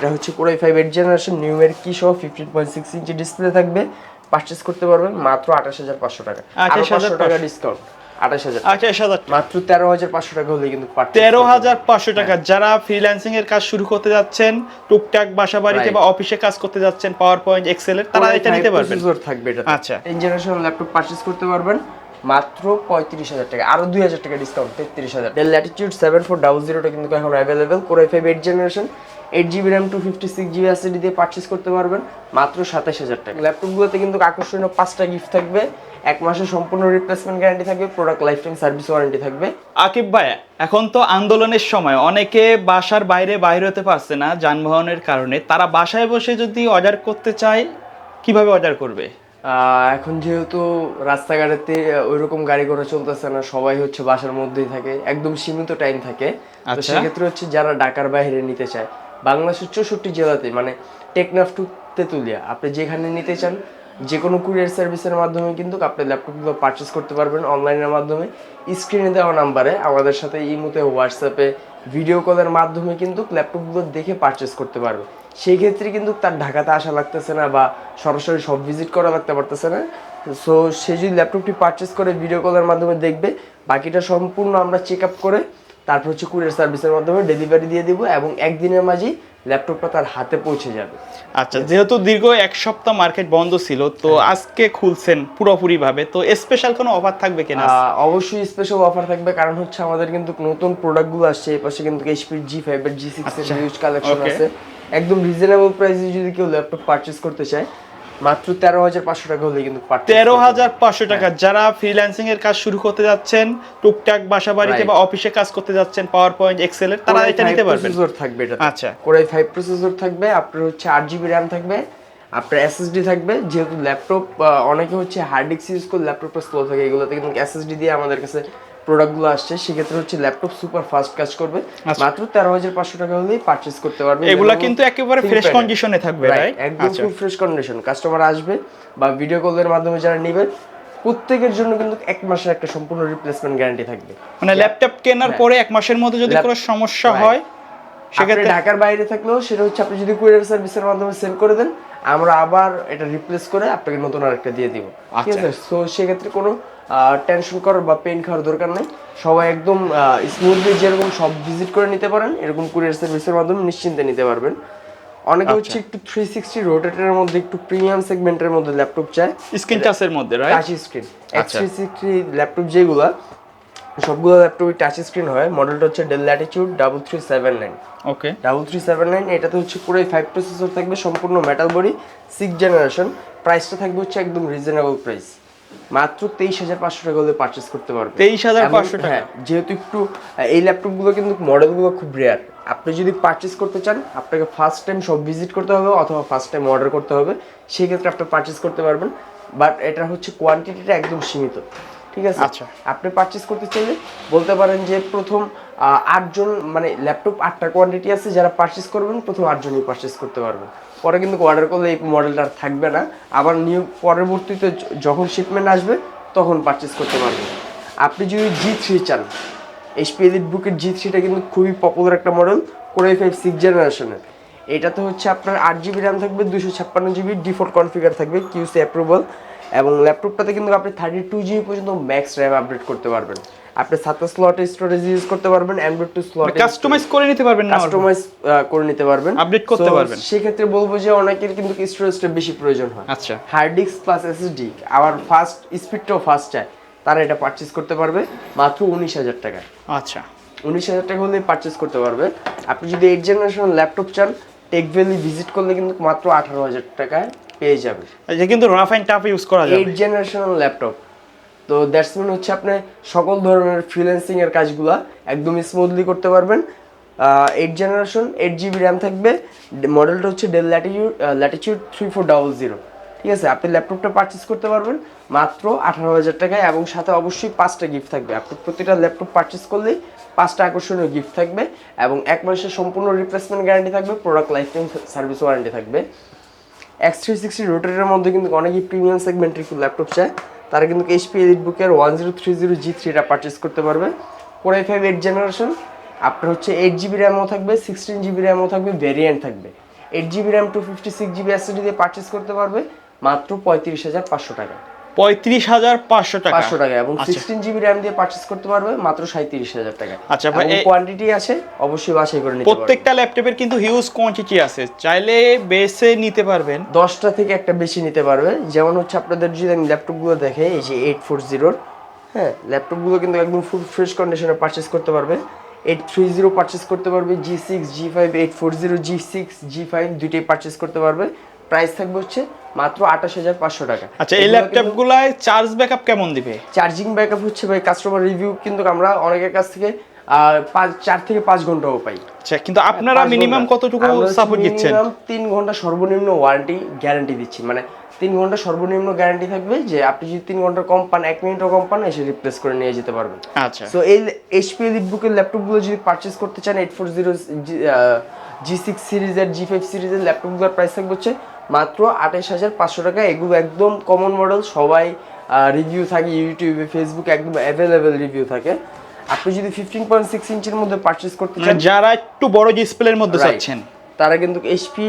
এটা হচ্ছে core i five eight generation নিউমের কি সহ fifteen point six inch display থাকবে। পারচেস করতে পারবেন মাত্র আঠাশ হাজার পাঁচশো টাকা। আঠাশ 28,500 টাকা ডিসকাউন্ট হাজার। হাজার। মাত্র তেরো হাজার পাঁচশো টাকা হলে কিন্তু তেরো হাজার পাঁচশো টাকা। যারা ফ্রিল্যান্সিং এর কাজ শুরু করতে যাচ্ছেন টুকটাক বাসা বাড়িতে বা অফিসে কাজ করতে যাচ্ছেন পাওয়ার পয়েন্ট এক্সেল এর তারা এটা নিতে পারবেন। থাকবে এটা আচ্ছা। এই জেনারেশন ল্যাপটপ পারচেজ করতে পারবেন মাত্র পঁয়ত্রিশ হাজার টাকা। আরও দুই হাজার টাকা ডিসকাউন্ট তেত্রিশ হাজার। Dell latitude seven four double জিরোটা কিন্তু এখন available core five eight generation eight GB RAM two fifty six GB SSD দিয়ে পারচেস করতে পারবেন মাত্র সাতাশ হাজার টাকা। ল্যাপটপগুলোতে কিন্তু আকর্ষণীয় পাঁচটা গিফট থাকবে। এক মাসের সম্পূর্ণ রিপ্লেসমেন্ট গ্যারান্টি থাকবে product life time service warranty থাকবে। আকিব ভাই এখন তো আন্দোলনের সময় অনেকে বাসার বাইরে বাইরে হতে পারছে না যানবাহনের কারণে। তারা বাসায় বসে যদি অর্ডার করতে চায় কীভাবে অর্ডার করবে? আহ, এখন যেহেতু রাস্তাঘাটেতে ওইরকম গাড়ি ঘোড়া চলতেছে না সবাই হচ্ছে বাসার মধ্যেই থাকে একদম সীমিত টাইম থাকে। তো আচ্ছা। সেক্ষেত্রে হচ্ছে যারা ঢাকার বাইরে নিতে চায় বাংলাদেশের চৌষট্টি জেলাতে মানে টেকনাফ টু তেঁতুলিয়া, আপনি যেখানে নিতে চান যে কোনো কুরিয়ার সার্ভিসের মাধ্যমে কিন্তু আপনি ল্যাপটপগুলো পারচেস করতে পারবেন অনলাইনের মাধ্যমে। স্ক্রিনে দেওয়া নাম্বারে আমাদের সাথে ইমোতে হোয়াটসঅ্যাপে ভিডিও কলের মাধ্যমে কিন্তু ল্যাপটপগুলো দেখে পারচেস করতে পারবে। সেই ক্ষেত্রে কিন্তু তার ঢাকাতে আসা লাগতেছে না বা সরাসরি সব ভিজিট করা লাগতে পারতেছে না। সো সে যদি ল্যাপটপটি পারচেস করে ভিডিও কলের মাধ্যমে দেখবে, বাকিটা সম্পূর্ণ আমরা চেক আপ করে তারপর হচ্ছে কুরিয়ার সার্ভিসের মাধ্যমে ডেলিভারি দিয়ে দিব এবং একদিনের মাঝেই ল্যাপটপটা তার হাতে পৌঁছে যাবে। আচ্ছা যেহেতু দীর্ঘ এক সপ্তাহ মার্কেট বন্ধ ছিল তো আজকে খুলছেন পুরোপুরি ভাবে তো স্পেশাল কোনো অফার থাকবে কিনা? অবশ্যই স্পেশাল অফার থাকবে কারণ হচ্ছে আমাদের কিন্তু নতুন প্রোডাক্টগুলো আসছে এই পাশে কিন্তু এইচপি জি ফাইভ এর জি সিক্স এর হিউজ কালেকশন আছে। একদম রিজনেবল প্রাইসে যদি কেউ ল্যাপটপ পারচেস করতে চায় মাত্র তেরো হাজার পাঁচশো টাকা হলে কিন্তু তেরো হাজার পাঁচশো টাকা যারা ফ্রিল্যান্সিং এর কাজ শুরু করতে যাচ্ছেন টুকটাক বাসা বাড়িতে বা অফিসে কাজ করতে যাচ্ছেন পাওয়ার পয়েন্ট এক্সেল এর তারা এটা নিতে পারবেন। processor থাকবে এটা আচ্ছা। কোরাই ফাইভ প্রসেসর থাকবে আপনার হচ্ছে আট জিবি র্যাম থাকবে আপনার এসএসডি থাকবে যেহেতু ল্যাপটপ অনেকে হচ্ছে হার্ড ডিস্ক ইউজ করে ল্যাপটপটা স্লো থাকে এগুলোতে কিন্তু এসএসডি দিয়ে আমাদের কাছে প্রোডাক্টগুলো আসছে সেক্ষেত্রে হচ্ছে ল্যাপটপ সুপার ফাস্ট কাজ করবে। আচ্ছা। মাত্র তেরো হাজার পাঁচশো টাকা হলেই পারচেস করতে পারবে। এগুলা কিন্তু একেবারে ফ্রেশ কন্ডিশনে থাকবে একদম খুব ফ্রেশ কন্ডিশন কাস্টমার আসবে বা ভিডিও কলের মাধ্যমে যারা নেবে প্রত্যেকের জন্য কিন্তু এক মাসের একটা সম্পূর্ণ রিপ্লেসমেন্ট গ্যারান্টি থাকবে। মানে ল্যাপটপ কেনার পরে এক মাসের মধ্যে যদি কোনো সমস্যা হয় সেক্ষেত্রে ঢাকার বাইরে থাকলেও সেটা হচ্ছে আপনি যদি কুরিয়ার সার্ভিসের মাধ্যমে সেল করে দেন আমরা আবার এটা রিপ্লেস করে আপনাকে নতুন আরেকটা দিয়ে দিব। ঠিক আচ্ছা। আছে? সো সেক্ষেত্রে কোনো টেনশন করার বা পেন খাওয়ার দরকার নেই। সবাই একদম স্মুথলি যেরকম সব ভিজিট করে নিতে পারেন এরকম কুরিয়ার সার্ভিসের মাধ্যমে নিশ্চিন্তে নিতে পারবেন। অনেকে হচ্ছে আচ্ছা। একটু থ্রি সিক্সটি রোটেটের মধ্যে একটু প্রিমিয়াম সেগমেন্টের মধ্যে ল্যাপটপ চায়। স্ক্রিন টাচের মধ্যে touch screen. Three sixty laptop যেগুলা সবগুলো ল্যাপটপই টাচ স্ক্রিন হয়। মডেলটা হচ্ছে Dell latitude double three seven nine okay double three seven nine এটাতে হচ্ছে পুরোই ফাইভ প্রসেসর থাকবে সম্পূর্ণ মেটাল বডি সিক্স জেনারেশন প্রাইসটা থাকবে হচ্ছে একদম রিজনেবল প্রাইস মাত্র তেইশ হাজার পাঁচশো টাকা হলে পারচেস করতে পারবে। 23,500 এবং- হ্যাঁ যেহেতু একটু এই ল্যাপটপগুলো কিন্তু মডেলগুলো খুব রেয়ার আপনি যদি পারচেস করতে চান আপনাকে ফার্স্ট টাইম সব ভিজিট করতে হবে অথবা ফার্স্ট টাইম অর্ডার করতে হবে সেই ক্ষেত্রে আপনি পারচেস করতে পারবেন। বাট এটা হচ্ছে কোয়ান্টিটিটা একদম সীমিত। ঠিক আছে? আচ্ছা। আপনি পারচেস করতে চাইলে বলতে পারেন যে প্রথম আটজন মানে ল্যাপটপ আটটা কোয়ান্টিটি আছে যারা পারচেস করবেন প্রথম আটজনই পারচেস করতে পারবেন। পরে কিন্তু অর্ডার করলে এই মডেলটা আর থাকবে না। আবার নিউ পরবর্তীতে যখন শিপমেন্ট আসবে তখন পারচেস করতে পারবেন। আপনি যদি জি থ্রি চান এইচপি এলিট বুকের জি থ্রিটা কিন্তু খুবই পপুলার একটা মডেল কোরাই ফাইভ সিক্স জেনারেশনের এটাতে হচ্ছে আপনার আট জিবি র্যাম থাকবে দুশো ছাপ্পান্ন জিবি ডিফল্ট কনফিগার থাকবে কিউসি অ্যাপ্রুভাল এবং ল্যাপটপটাতে কিন্তু আপনি থার্টি টু জিবি পর্যন্ত ম্যাক্স র্যাম আপডেট করতে পারবেন। আপনি সাতটা স্লটে স্টোরেজ ইউজ করতে পারবেন অ্যান্ড্রয়েড টু স্লট কাস্টমাইজ করে নিতে পারবেন না কাস্টমাইজ করে নিতে পারবেন। Update করতে পারবেন। সেক্ষেত্রে বলব যে অনেকের কিন্তু স্টোরেজটা বেশি প্রয়োজন হয়। আচ্ছা। হার্ড ডিস্ক প্লাস এসএসডি আবার ফাস্ট স্পিডটাও ফাস্ট চায়। তারা এটা পারচেস করতে পারবে মাত্র উনিশ হাজার টাকা আচ্ছা। উনিশ হাজার টাকা হলে পারচেস করতে পারবে। আপনি যদি এইট জেনারেশন ল্যাপটপ চান টেক ভ্যালি ভিজিট করলে কিন্তু মাত্র আঠারো হাজার টাকায়। পেয়ে যাবে। এটা কিন্তু রাফ অ্যান্ড টাফ ইউজ করা যাবে। এইট জেনারেশন ল্যাপটপ তো দ্যাটস মিন হচ্ছে আপনি সকল ধরনের ফ্রিল্যান্সিং এর কাজগুলা একদম স্মুথলি করতে পারবেন। Eight generation eight GB RAM থাকবে। মডেলটা হচ্ছে Dell latitude latitude three four double zero ঠিক আছে? আপনি ল্যাপটপটা পারচেস করতে পারবেন মাত্র আঠারো হাজার টাকায় এবং সাথে অবশ্যই পাঁচটা গিফট থাকবে। আপনি প্রতিটা ল্যাপটপ পারচেস করলেই পাঁচটা আকর্ষণীয় গিফট থাকবে এবং এক মাসের সম্পূর্ণ রিপ্লেসমেন্ট গ্যারান্টি থাকবে product life time service warranty থাকবে। এক্স থ্রি সিক্সটি রোটারের মধ্যে কিন্তু অনেকই প্রিমিয়াম সেগমেন্টের একটু ল্যাপটপ চায় তারা কিন্তু এইচপি এলিট বুকের one zero three zero G থ্রিটা পারচেস করতে পারবে। Four I five eight generation আপনার হচ্ছে এইট জিবি র্যামও থাকবে সিক্সটিন জিবি র্যামও থাকবে ভেরিয়েন্ট থাকবে। Eight GB RAM two fifty six GB SSD দিয়ে পারচেস করতে পারবে, মাত্র পঁয়ত্রিশ হাজার পাঁচশো টাকা। পঁয়ত্রিশ হাজার পাঁচশো টাকা। পাঁচশো টাকা এবং। সিক্সটিন জিবি র্যাম দিয়ে পারচেস করতে পারবে মাত্র সাঁত্রিশ হাজার টাকা। আচ্ছা ভাই, কোয়ান্টিটি আছে অবশ্যই বাছাই করে নিতে প্রত্যেকটা ল্যাপটপের কিন্তু হিউজ কোয়ান্টিটি আছে। চাইলে বেসে নিতে পারবেন। দশটা থেকে একটা বেশি নিতে পারবে। যেমন হচ্ছে আপনাদের যদি আমি ল্যাপটপগুলো দেখে এই যে এইট ফোর জিরোর হ্যাঁ ল্যাপটপগুলো কিন্তু একদম ফুল ফ্রেশ কন্ডিশনে পারচেস করতে পারবে। এইট থ্রি জিরো পারচেস করতে পারবে G six G five eight four zero G six G five দুইটাই পারচেস করতে পারবে। প্রাইস থাকবে হচ্ছে মাত্র আঠাশ হাজার পাঁচশো টাকা। আচ্ছা এই এগুলো কিন্তু- ল্যাপটপগুলায় চার্জ ব্যাকআপ কেমন দিবে? চার্জিং ব্যাকআপ হচ্ছে ভাই কাস্টমার রিভিউ কিন্তু আমরা অনেকের কাছ থেকে পাঁচ চার থেকে পাঁচ ঘন্টাও পাই। আচ্ছা কিন্তু আপনারা মিনিমাম। কতটুকু সাপোর্ট দিচ্ছেন? তিন ঘণ্টা সর্বনিম্ন ওয়ারেন্টি গ্যারান্টি দিচ্ছি। মানে তিন ঘণ্টা সর্বনিম্ন গ্যারান্টি থাকবে যে আপনি যদি তিন ঘণ্টা কম পান এক মিনিটও কম পান এসে রিপ্লেস করে নিয়ে যেতে পারবেন। আচ্ছা। সো এই এইচপি এলিটবুকের ল্যাপটপগুলো যদি পারচেস করতে চান eight four zero G six সিরিজের জি ফাইভ সিরিজের ল্যাপটপগুলোর প্রাইস থাকবে হচ্ছে মাত্র আঠাশ হাজার পাঁচশো টাকা। এগুলো একদম কমন মডেল সবাই রিভিউ থাকে ইউটিউবে ফেসবুকে একদম অ্যাভেলেবেল রিভিউ থাকে। আপনি যদি ফিফটিন পয়েন্ট সিক্স ইঞ্চের মধ্যে পারচেস করতে মানে চান যারা একটু বড় ডিসপ্লের মধ্যে. চাচ্ছেন। তারা কিন্তু এইচপি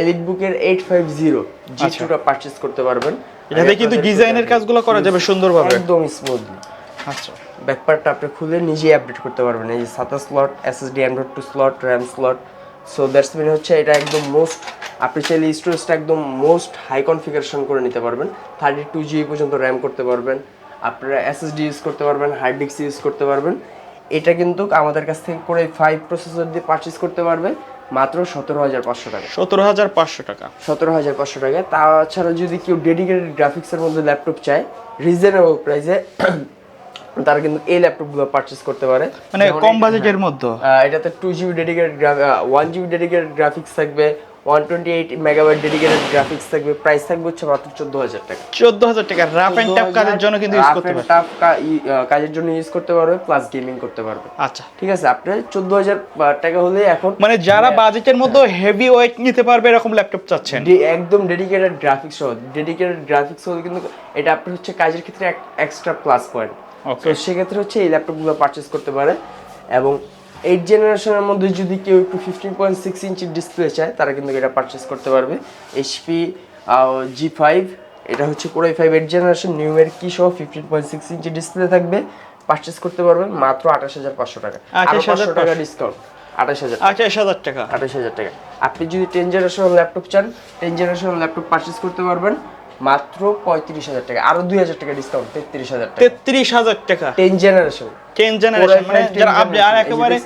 এলিটবুকের এইট ফাইভ জিরো জি। টুটা পারচেস করতে পারবেন। এটাতে কিন্তু ডিজাইনের। কাজগুলো করা যাবে সুন্দরভাবে। একদম স্মুথলি আচ্ছা। ব্যাকপার্টটা আপনি খুলে নিজেই আপডেট করতে পারবেন। এই যে SATA slot SSD Android two slot RAM slot so that's mean হচ্ছে এটা একদম মোস্ট আপনি চাইলে স্টোরেজটা একদম মোস্ট হাই কনফিগারেশন করে নিতে পারবেন। থার্টি টু জিবি পর্যন্ত র্যাম করতে পারবেন। আপনারা এসএসডি ইউজ করতে পারবেন হার্ড ডিস্ক ইউজ করতে পারবেন। এটা কিন্তু আমাদের কাছ থেকে করে ফাইভ প্রসেসর দিয়ে পারচেস করতে পারবে মাত্র সতেরো হাজার পাঁচশো টাকা। সতেরো হাজার পাঁচশো টাকা। সতেরো হাজার পাঁচশো টাকা। তাছাড়া যদি কেউ ডেডিকেটেড গ্রাফিক্সের মধ্যে ল্যাপটপ চায় রিজনেবল প্রাইসে তারা কিন্তু এই ল্যাপটপগুলো পারচেস করতে পারে। মানে কম বাজেটের মধ্যে? এটাতে two GB dedicated one GB dedicated graphics থাকবে one twenty eight megabyte dedicated graphics থাকবে প্রাইস থাকবে হচ্ছে মাত্র চোদ্দ হাজার টাকা। চোদ্দ হাজার টাকা রাফ অ্যান্ড টাফ কাজের জন্য কিন্তু ইউজ করতে পারেন টাফ কাজের জন্য ইউজ করতে পারবে প্লাস গেমিং করতে পারবে। আচ্ছা। ঠিক আছে আপনার চোদ্দ হাজার টাকা হলে এখন মানে যারা বাজেটের মধ্যে হেভি ওয়েট নিতে পারবে এরকম ল্যাপটপ চাচ্ছেন? একদম ডেডিকেটেড গ্রাফিক্স সহ ডেডিকেটেড গ্রাফিক্স হলে কিন্তু এটা আপনার হচ্ছে কাজের ক্ষেত্রে এক্সট্রা প্লাস পয়েন্ট তো সেক্ষেত্রে হচ্ছে এই ল্যাপটপগুলো পারচেস করতে পারে এবং এইট জেনারেশনের মধ্যে যদি কেউ একটু ফিফটিন পয়েন্ট সিক্স ইঞ্চির ডিসপ্লে চায় তারা কিন্তু এটা পারচেস করতে পারবে। এইচপি জি ফাইভ এটা হচ্ছে core i five eight generation new এর কি সহ fifteen point six inch display থাকবে। পারচেস করতে পারবেন মাত্র আঠাশ হাজার পাঁচশো টাকা। আঠাশ হাজার টাকা ডিসকাউন্ট আঠাশ হাজার আঠাশ হাজার টাকা। আঠাশ হাজার টাকা। আপনি যদি টেন জেনারেশন ল্যাপটপ চান টেন জেনারেশন ল্যাপটপ পারচেস করতে পারবেন। মাত্র পঁয়ত্রিশ হাজার টাকা। আরও দুই হাজার টাকা ডিসকাউন্ট তেত্রিশ হাজার টাকা। তেত্রিশ হাজার টাকা। টেন জেনারেশন টেন জেনারেশন মানে যারা আপনি আর একেবারে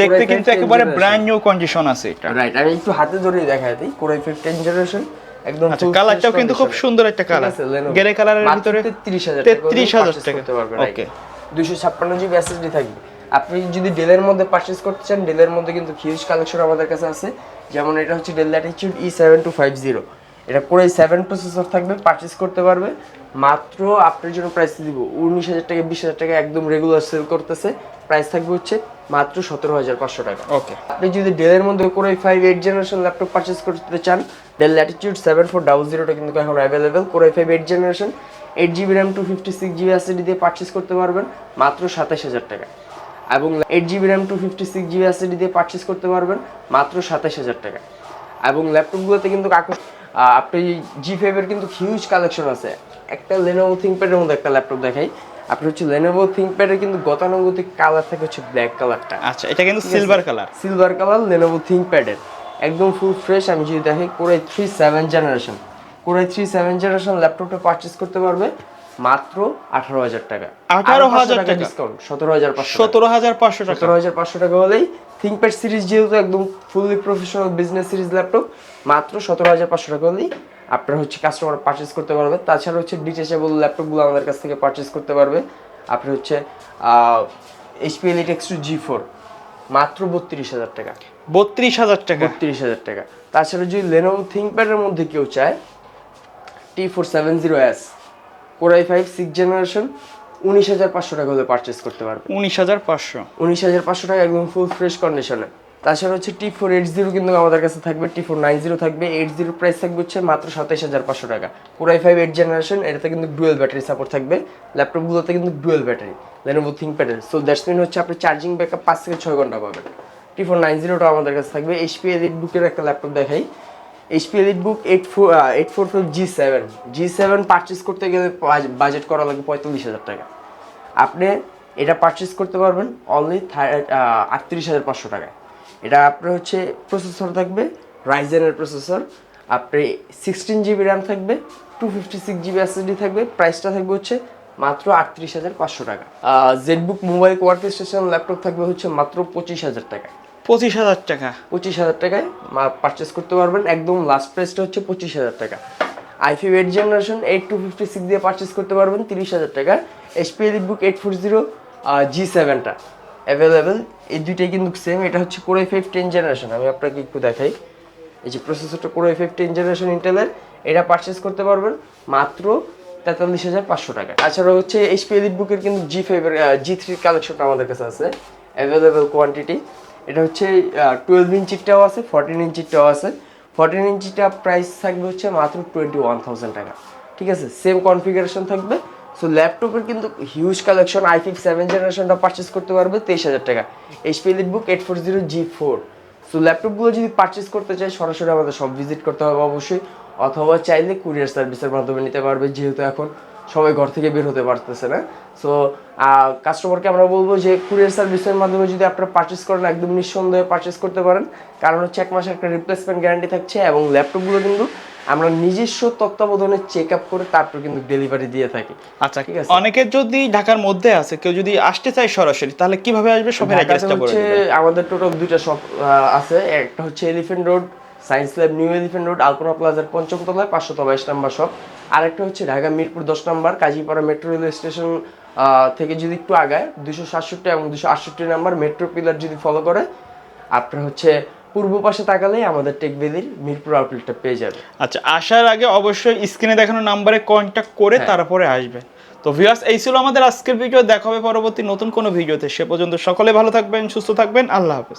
দেখতে কিন্তু একেবারে ব্র্যান্ড নিউ কন্ডিশন আছে এটা। রাইট আমি একটু হাতে ধরে দেখাই দিই কোরাই ফাইভ টেন জেনারেশন একদম আচ্ছা কালারটাও কিন্তু খুব সুন্দর একটা কালার। গ্রে কালারের ভিতরে 33,000 টাকা তেত্রিশ হাজার টাকা? ওকে দুইশো ছাপ্পান্ন জিবি এসএসডি থাকবে। আপনি যদি ডেলের মধ্যে পারচেস করতে চান ডেলের মধ্যে কিন্তু হিউজ কালেকশন আমাদের কাছে আছে। যেমন এটা হচ্ছে Dell latitude E seven two five zero এটা করে সেভেন প্রসেসর থাকবে পারচেস করতে পারবে। মাত্র আপনার জন্য প্রাইস দিব উনিশ হাজার টাকা বিশ হাজার টাকা একদম রেগুলার সেল করতেছে। প্রাইস থাকবে হচ্ছে মাত্র সতেরো হাজার পাঁচশো টাকা। ওকে আপনি যদি ডেলের মধ্যে করে five eight generation laptop purchase করতে চান Dell latitude seven four double জিরোটা কিন্তু এখন অ্যাভেলেবেল করে five eight generation eight GB RAM two fifty six GB SSD দিয়ে পারচেস করতে পারবেন মাত্র সাতাশ হাজার টাকা। এবং eight GB RAM two fifty six GB SSD দিয়ে পারচেস করতে পারবেন মাত্র সাতাশ হাজার টাকা। এবং ল্যাপটপগুলোতে কিন্তু আপনি জি ফাইভের কিন্তু হিউজ কালেকশন আছে। একটা লেনোভো থিঙ্কপ্যাডের মধ্যে একটা ল্যাপটপ দেখাই। আপনি হচ্ছে লেনোভো থিঙ্কপ্যাডের কিন্তু গতানুগতিক কালার থাকে হচ্ছে ব্ল্যাক কালারটা আচ্ছা এটা কিন্তু silver colour silver colour Lenovo থিঙ্কপ্যাডের একদম ফুল ফ্রেশ আমি যদি দেখি core i three seven generation core i three seven generation ল্যাপটপটা পারচেস করতে পারবে। মাত্র আঠারো হাজার টাকা। 18,000 টাকা? ডিসকাউন্ট সতেরো হাজার পাঁচশো সতেরো হাজার পাঁচশো টাকা। সতেরো হাজার পাঁচশো টাকা হলেই থিঙ্কপ্যাড সিরিজ যেহেতু একদম fully professional business series laptop মাত্র সতেরো হাজার পাঁচশো টাকা হলেই আপনার হচ্ছে কাস্টমার পারচেস করতে পারবে তাছাড়া হচ্ছে ডিটেচেবল ল্যাপটপগুলো আমাদের কাছ থেকে পারচেস করতে পারবে। আপনি হচ্ছে HP elite X two G four মাত্র বত্রিশ হাজার টাকা। বত্রিশ হাজার টাকা। বত্রিশ হাজার টাকা। তাছাড়া যদি লেনোভো থিঙ্কপ্যাডের মধ্যে কেউ চায় T four seven zero S core i five six generation উনিশ হাজার পাঁচশো টাকা হলে পারচেস করতে পারবে। উনিশ হাজার পাঁচশো। উনিশ হাজার পাঁচশো টাকা একদম ফুল ফ্রেশ কন্ডিশনে তাছাড়া হচ্ছে টি ফোর এইট জিরো কিন্তু আমাদের কাছে থাকবে টি ফোর নাইন জিরো থাকবে এইট জিরো প্রাইস থাকবে হচ্ছে মাত্র সাতাইশ হাজার পাঁচশো টাকা। কোরাই ফাইভ এইট জেনারেশন এটাতে কিন্তু ডুয়েল ব্যাটারি সাপোর্ট থাকবে। ল্যাপটপগুলোতে কিন্তু ডুয়েল ব্যাটারি লেনোভো থিঙ্কপ্যাডের সো দ্যাটস মিন হচ্ছে আপনি চার্জিং ব্যাকআপ পাঁচ থেকে ছয় ঘণ্টা পাবেন। টি ফোর নাইন জিরোটা আমাদের কাছে থাকবে। এইচপি এলিট বুকের একটা ল্যাপটপ দেখাই। HP book eight four eight four four G seven G seven purchase করতে গেলে বাজেট করা লাগে পঁয়তাল্লিশ হাজার টাকা। আপনি এটা পারচেস করতে পারবেন অনলি আটত্রিশ হাজার পাঁচশো টাকায়। এটা আপনার হচ্ছে প্রসেসর থাকবে রাইজেনের প্রসেসর আপনি সিক্সটিন জিবি র্যাম থাকবে two fifty six GB SSD থাকবে প্রাইসটা থাকবে হচ্ছে মাত্র আটত্রিশ হাজার পাঁচশো টাকা। ZBook mobile work station laptop থাকবে হচ্ছে মাত্র পঁচিশ হাজার টাকা পঁচিশ হাজার টাকা। পঁচিশ হাজার টাকায় পারচেস করতে পারবেন। একদম লাস্ট প্রাইসটা হচ্ছে পঁচিশ হাজার টাকা। I five eight generation eight two fifty six দিয়ে পারচেস করতে পারবেন তিরিশ হাজার টাকা HP elite book eight four zero G সেভেনটা available এই দুইটাই কিন্তু সেম এটা হচ্ছে কোর ফাইভ টেন জেনারেশন আমি আপনাকে একটু দেখাই। এই যে প্রসেসরটা কোর ফাইভ টেন জেনারেশন ইন্টেলের এটা পারচেস করতে পারবেন মাত্র তেতাল্লিশ হাজার পাঁচশো টাকা। তাছাড়া হচ্ছে এইচপি এলিট বুকের কিন্তু জি ফাইভের জি থ্রির কালেকশনটা আমাদের কাছে আছে। অ্যাভেলেবেল কোয়ান্টিটি এটা হচ্ছে টুয়েলভ ইঞ্চিরটাও আছে ফোরটিন ইঞ্চিরটাও আছে। ফোরটিন ইঞ্চিটা প্রাইস থাকবে হচ্ছে মাত্র টোয়েন্টি ওয়ান থাউজেন্ড টাকা। ঠিক আছে? সেম কনফিগারেশন থাকবে। সো ল্যাপটপের কিন্তু huge collection I five seven জেনারেশনটা purchase করতে পারবে তেইশ হাজার টাকা। HP book eight four zero G four so ল্যাপটপগুলো যদি পারচেস করতে চাই সরাসরি আমাদের সব ভিজিট করতে হবে অবশ্যই। অথবা চাইলে কুরিয়ার সার্ভিসের মাধ্যমে নিতে পারবে, যেহেতু এখন সবাই ঘর থেকে বের হতে পারতেছে না। সো কাস্টমারকে আমরা বলব যে কুরিয়ার সার্ভিসের মাধ্যমে যদি আপনারা পারচেস করেন একদম নিঃসন্দেহে পারচেস করতে পারেন। কারণ হচ্ছে এক মাসের একটা রিপ্লেসমেন্ট গ্যারান্টি থাকছে এবং ল্যাপটপগুলো কিন্তু আমরা নিজস্ব তত্ত্বাবধানে চেক আপ করে তারপর কিন্তু ডেলিভারি দিয়ে থাকি। আচ্ছা ঠিক আছে। অনেকে যদি ঢাকার মধ্যে আছে কেউ যদি আসতে চায় সরাসরি তাহলে কীভাবে আসবে সবাই অ্যাড্রেসটা বলে আমাদের টোটাল দুইটা শপ আছে। একটা হচ্ছে Elephant Road Science Lab New Elephant Road Alpana প্লাজার পঞ্চম তলায় পাঁচশো তলায় নাম্বার শপ আরেকটা হচ্ছে ঢাকা মিরপুর দশ নম্বর কাজীপাড়া মেট্রো রেল স্টেশন থেকে যদি একটু আগায় দুশো সাতষট্টি এবং দুশো আটষট্টি নাম্বার মেট্রো পিলার যদি ফলো করে আপনার হচ্ছে পূর্ব পাশে তাকালেই আমাদের টেক ভ্যালির মিরপুর আউটলেটটা পেয়ে যাবে আচ্ছা আসার আগে অবশ্যই স্ক্রিনে দেখানো নাম্বারে কন্ট্যাক্ট করে হ্যাঁ। তারপরে আসবে। তো ভিউয়ার্স এই ছিল আমাদের আজকের ভিডিও দেখা হবে পরবর্তী নতুন কোনো ভিডিওতে সে পর্যন্ত সকলে ভালো থাকবেন সুস্থ থাকবেন আল্লাহ হাফেজ।